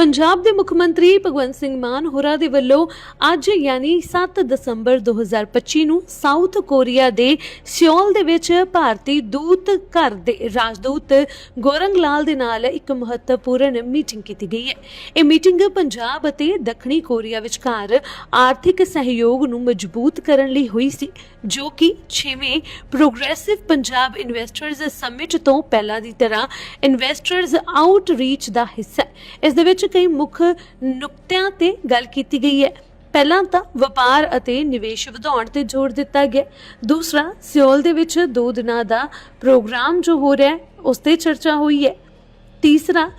ਪੰਜਾਬ ਦੇ ਮੁੱਖ ਮੰਤਰੀ ਭਗਵੰਤ ਸਿੰਘ ਮਾਨ ਹੋਰਾਂ ਦੇ ਵੱਲੋਂ ਅੱਜ ਯਾਨੀ 7 ਦਸੰਬਰ 2025 ਨੂੰ ਸਾਊਥ ਕੋਰੀਆ ਦੇ ਸਿਓਲ ਦੇ ਵਿੱਚ ਭਾਰਤੀ ਦੂਤ ਘਰ ਦੇ ਰਾਜਦੂਤ ਗੋਰੰਗ ਲਾਲ ਦੇ ਨਾਲ ਇੱਕ ਮਹੱਤਵਪੂਰਨ ਮੀਟਿੰਗ ਕੀਤੀ ਗਈ ਹੈ। ਇਹ ਮੀਟਿੰਗ ਪੰਜਾਬ ਅਤੇ ਦੱਖਣੀ ਕੋਰੀਆ ਵਿਚਕਾਰ ਆਰਥਿਕ ਸਹਿਯੋਗ ਨੂੰ ਮਜ਼ਬੂਤ ਕਰਨ ਲਈ ਹੋਈ ਸੀ, ਜੋ ਕਿ 6ਵੇਂ ਪ੍ਰੋਗਰੈਸਿਵ ਪੰਜਾਬ ਇਨਵੈਸਟਰਸ ਸਮਿਟ ਤੋਂ ਪਹਿਲਾਂ ਦੀ ਤਰ੍ਹਾਂ ਇਨਵੈਸਟਰਸ ਆਊਟਰੀਚ ਦਾ ਹਿੱਸਾ ਇਸ ਦੇ ਵਿੱਚ ਕਈ ਮੁੱਖ ਨੁਕਤਿਆਂ ਤੇ ਗੱਲ ਕੀਤੀ ਗਈ ਹੈ। ਪਹਿਲਾਂ ਤਾਂ ਵਪਾਰ ਅਤੇ ਨਿਵੇਸ਼ ਵਧਾਉਣ ਤੇ ਜ਼ੋਰ ਦਿੱਤਾ ਗਿਆ। ਦੂਸਰਾ, ਸਿਓਲ ਦੇ ਵਿੱਚ ਦੋ ਦਿਨਾਂ ਦਾ ਪ੍ਰੋਗਰਾਮ ਜੋ ਹੋ ਰਿਹਾ ਹੈ, ਉਸ ਤੇ ਚਰਚਾ ਹੋਈ ਹੈ। ਤੀਸਰਾ,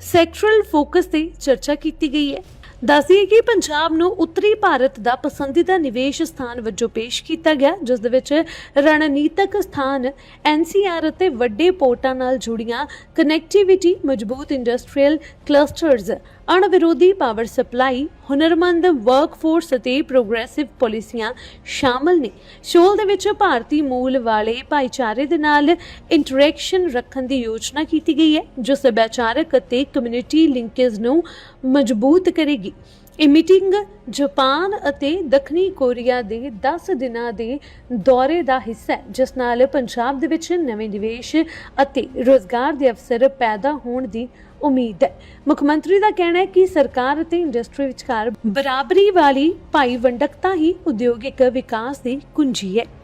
ਸੈਕਟਰਲ ਫੋਕਸ ਤੇ ਚਰਚਾ ਕੀਤੀ ਗਈ ਹੈ। ਦੱਸਦੀਏ ਕਿ ਪੰਜਾਬ ਨੂੰ ਉੱਤਰੀ ਭਾਰਤ ਦਾ ਪਸੰਦੀਦਾ ਨਿਵੇਸ਼ ਸਥਾਨ ਵਜੋਂ ਪੇਸ਼ ਕੀਤਾ ਗਿਆ, ਜਿਸ ਦੇ ਵਿੱਚ ਰਣਨੀਤਕ ਸਥਾਨ ਐਨਸੀਆਰ ਅਤੇ ਵੱਡੇ ਪੋਰਟਾਂ ਨਾਲ ਜੁੜੀਆਂ ਕਨੈਕਟੀਵਿਟੀ ਮਜ਼ਬੂਤ ਇੰਡਸਟਰੀਅਲ ਕਲਸਟਰਜ਼ ਅਣਵਿਰੋਧੀ ਪਾਵਰ ਸਪਲਾਈ ਹੁਨਰਮੰਦ ਵਰਕਫੋਰਸ ਅਤੇ ਪ੍ਰੋਗਰੈਸਿਵ ਪਾਲਿਸੀਆਂ ਸ਼ਾਮਲ ਨੇ। ਸ਼ੋਲ ਦੇ ਵਿੱਚ ਭਾਰਤੀ ਮੂਲ ਵਾਲੇ ਭਾਈਚਾਰੇ ਦੇ ਨਾਲ ਇੰਟਰੈਕਸ਼ਨ ਰੱਖਣ ਦੀ ਯੋਜਨਾ ਕੀਤੀ ਗਈ ਹੈ, ਜੋ ਸੱਭਿਆਚਾਰਕ ਅਤੇ ਕਮਿਊਨਿਟੀ ਲਿੰਕੇਜ ਨੂੰ ਮਜ਼ਬੂਤ ਕਰੇਗੀ। ਇਹ ਮੀਟਿੰਗ ਜਾਪਾਨ ਅਤੇ ਦੱਖਣੀ ਕੋਰੀਆ ਦੇ 10 ਦਿਨਾਂ ਦੇ ਦੌਰੇ ਦਾ ਹਿੱਸਾ ਹੈ, ਜਿਸ ਨਾਲ ਪੰਜਾਬ ਦੇ ਵਿੱਚ ਨਵੇਂ ਨਿਵੇਸ਼ ਅਤੇ ਰੋਜ਼ਗਾਰ ਦੇ ਅਵਸਰ ਪੈਦਾ ਹੋਣ ਦੀ ਉਮੀਦ ਹੈ। ਮੁੱਖ ਮੰਤਰੀ ਦਾ ਕਹਿਣਾ ਹੈ ਕਿ ਸਰਕਾਰ ਅਤੇ ਇੰਡਸਟਰੀ ਵਿਚਕਾਰ ਬਰਾਬਰੀ ਵਾਲੀ ਭਾਈ ਵੰਡਕਤਾ ਹੀ ਉਦਯੋਗਿਕ ਵਿਕਾਸ ਦੀ ਕੁੰਜੀ ਹੈ।